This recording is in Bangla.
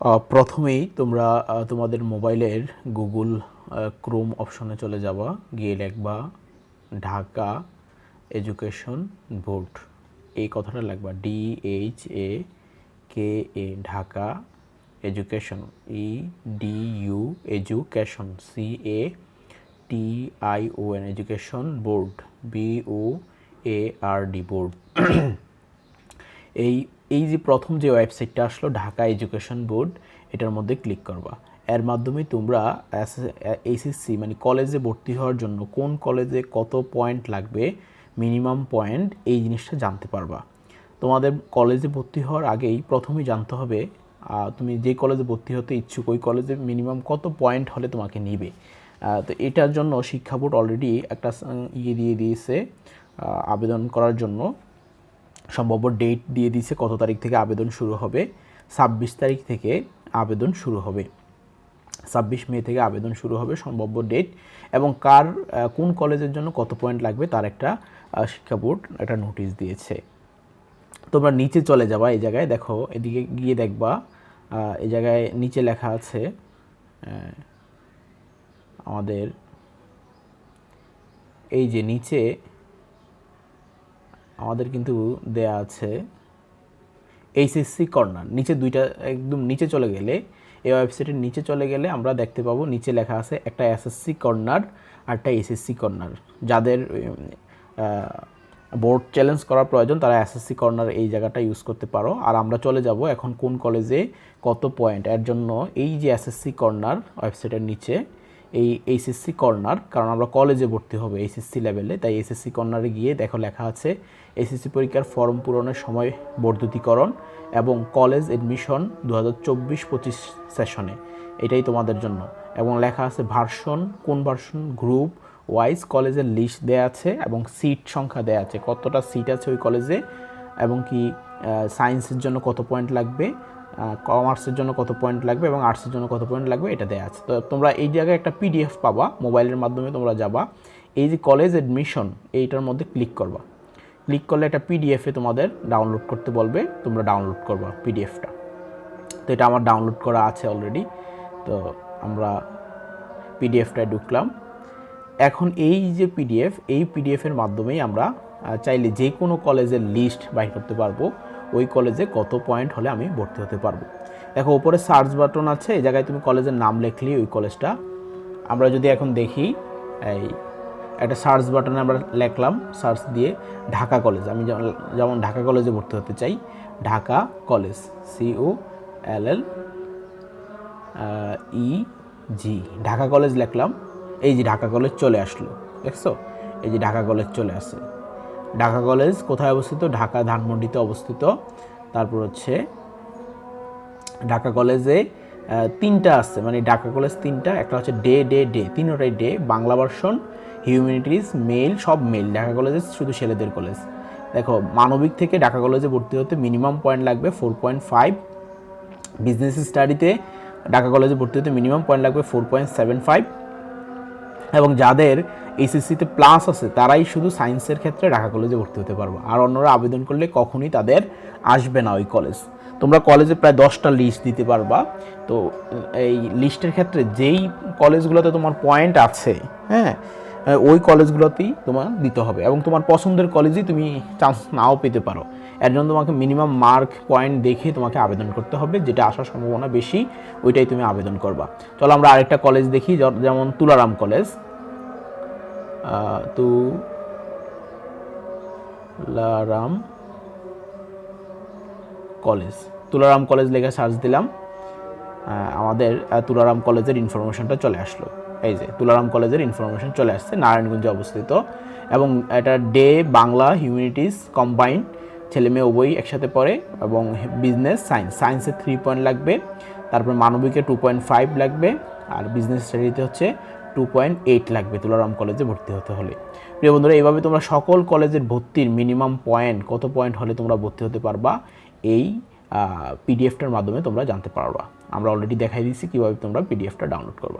প্রথমেই তোমরা তোমাদের মোবাইলের গুগল ক্রোম অপশনে চলে যাবা। গিয়ে লিখবা, ঢাকা এডুকেশন বোর্ড। এই কথাটা লিখবা D H A K A Dhaka education. E D U education C A T I O N education board B O A R D board. এই এই যে প্রথম যে ওয়েবসাইটটা আসলো, ঢাকা এডুকেশন বোর্ড, এটার মধ্যে ক্লিক করবা। এর মাধ্যমে তোমরা এইচএসসি মানে কলেজে ভর্তি হওয়ার জন্য কোন কলেজে কত পয়েন্ট লাগবে, মিনিমাম পয়েন্ট, এই জিনিসটা জানতে পারবা। তোমাদের কলেজে ভর্তি হওয়ার আগেই প্রথমেই জানতে হবে তুমি যে কলেজে ভর্তি হতে ইচ্ছুক, ওই কলেজে মিনিমাম কত পয়েন্ট হলে তোমাকে নিবে। তো এটার জন্য শিক্ষা বোর্ড অলরেডি একটা ইয়ে দিয়ে দিয়েছে আবেদন করার জন্য। সম্ভাব্য ডেট দিয়ে দিয়েছে কত তারিখ থেকে আবেদন শুরু হবে, ছাব্বিশ তারিখ থেকে আবেদন শুরু হবে। ছাব্বিশ মে থেকে আবেদন শুরু হবে সম্ভাব্য ডেট এবং কার কোন কলেজের জন্য কত পয়েন্ট লাগবে তার একটা শিক্ষা বোর্ড একটা নোটিশ দিয়েছে। তোমরা নিচে চলে যাবা এই জায়গায়, দেখো, এদিকে গিয়ে দেখবা এই জায়গায় নিচে লেখা আছে আমাদের, এই যে নিচে আমাদের কিন্তু দেয়া আছে এইচএসসি কর্নার। নিচে দুইটা, একদম নিচে চলে গেলে, এই ওয়েবসাইটের নিচে চলে গেলে আমরা দেখতে পাবো, নিচে লেখা আছে একটা এসএসসি কর্নার আর একটা এসএসসি কর্নার। যাদের বোর্ড চ্যালেঞ্জ করার প্রয়োজন, তারা এসএসসি কর্নার এই জায়গাটা ইউজ করতে পারো। আর আমরা চলে যাব এখন কোন কলেজে কত পয়েন্ট। এর জন্য এই যে এসএসসি কর্নার ওয়েবসাইটের নিচে এই এইচএসসি কর্নার কারণ আমরা কলেজে ভর্তি হবে এইচএসসি লেভেলে তাই এইচএসসি কর্নারে গিয়ে দেখো লেখা আছে এইচএসসি পরীক্ষার ফর্ম পূরণের সময় বর্ধিতকরণ এবং কলেজ এডমিশন দু হাজার চব্বিশ পঁচিশ সেশনে এটাই তোমাদের জন্য। এবং লেখা আছে ভার্সন কোন ভার্সন গ্রুপ ওয়াইজ কলেজের লিস্ট দেয়া আছে এবং সিট সংখ্যা দেয়া আছে। কতটা সিট আছে ওই কলেজে এবং কি সায়েন্সের জন্য কত পয়েন্ট লাগবে? কমার্সের জন্য কত পয়েন্ট লাগবে এবং আর্টসের জন্য কত পয়েন্ট লাগবে, এটা দেওয়া আছে। তো তোমরা এই জায়গায় একটা পিডিএফ পাবা মোবাইলের মাধ্যমে তোমরা যাবা। এই যে কলেজ অ্যাডমিশন এইটার মধ্যে ক্লিক করবা। ক্লিক করলে একটা পিডিএফে তোমাদের ডাউনলোড করতে বলবে, তোমরা ডাউনলোড করবা পিডিএফটা তো এটা আমার ডাউনলোড করা আছে অলরেডি তো আমরা পিডিএফটায় ঢুকলাম। এখন এই যে পিডিএফ এই পিডিএফের মাধ্যমেই আমরা চাইলে যে কোনো কলেজের লিস্ট বাই করতে পারব। ওই কলেজে কত পয়েন্ট হলে আমি ভর্তি হতে পারব। দেখো ওপরে সার্চ বাটন আছে, এই জায়গায় তুমি কলেজের নাম লিখলি ওই কলেজটা আমরা যদি এখন দেখি, এই একটা সার্চ বাটনে আমরা লিখলাম সার্চ দিয়ে ঢাকা কলেজ আমি যেমন- ঢাকা কলেজে ভর্তি হতে চাই, Dhaka college C O L L E G Dhaka college লেখলাম, এই যে ঢাকা কলেজ চলে আসলো, দেখছ? এই যে ঢাকা কলেজ চলে আসে ঢাকা কলেজ, কোথায় অবস্থিত? ঢাকা, ধানমন্ডিতে অবস্থিত। তারপর হচ্ছে ঢাকা কলেজে তিনটা আছে। মানে ঢাকা কলেজ তিনটা, একটা হচ্ছে ডে ডে ডে, তিনটাই day, Bangla version, humanities male সব মেল ঢাকা কলেজে শুধু ছেলেদের কলেজ। দেখো, মানবিক থেকে ঢাকা কলেজে ভর্তি হতে মিনিমাম পয়েন্ট লাগবে ফোর পয়েন্ট ফাইভ। বিজনেস স্টাডিতে ঢাকা কলেজে ভর্তি হতে মিনিমাম পয়েন্ট লাগবে ফোর পয়েন্ট সেভেন ফাইভ। এবং যাদের এইচএসসিতে প্লাস আছে, তারাই শুধু সায়েন্সের ক্ষেত্রে ঢাকা কলেজে ভর্তি হতে পারব। আর অন্যরা আবেদন করলে কখনোই তাদের আসবে না ওই কলেজ তোমরা কলেজে প্রায় দশটা লিস্ট দিতে পারবা। তো, এই লিস্টের ক্ষেত্রে যেই কলেজগুলোতে তোমার পয়েন্ট আছে হ্যাঁ ওই কলেজগুলোতেই তোমার দিতে হবে। এবং তোমার পছন্দের কলেজেই তুমি চান্স নাও পেতে পারো। এর জন্য তোমাকে মিনিমাম মার্ক পয়েন্ট দেখে তোমাকে আবেদন করতে হবে যেটা আসার সম্ভাবনা বেশি ওইটাই তুমি আবেদন করবা। চলো আমরা আরেকটা কলেজ দেখি যেমন তুলারাম কলেজ আহ, তুলারাম কলেজ তুলারাম কলেজ লেখা সার্চ দিলাম। আমাদের তুলারাম কলেজের ইনফরমেশনটা চলে আসলো। এই যে তুলারাম কলেজের ইনফরমেশন চলে আসছে নারায়ণগঞ্জে অবস্থিত। এবং এটা ডে বাংলা হিউম্যানিটিস কম্বাইন্ড ছেলে মেয়ে উভয়ই একসাথে পড়ে এবং বিজনেস সায়েন্স সায়েন্সে থ্রি পয়েন্ট লাগবে, তারপর মানবিকে টু পয়েন্ট ফাইভ লাগবে, আর বিজনেস স্টাডিতে হচ্ছে টু পয়েন্ট এইট লাগবে, তুলারাম কলেজে ভর্তি হতে হলে। প্রিয় বন্ধুরা, এইভাবে তোমরা সকল কলেজের ভর্তির মিনিমাম পয়েন্ট কত পয়েন্ট হলে তোমরা ভর্তি হতে পারবা, এই পিডিএফটার মাধ্যমে তোমরা জানতে পারবা। আমরা অলরেডি দেখাই দিচ্ছি কীভাবে তোমরা পিডিএফটা ডাউনলোড করবা।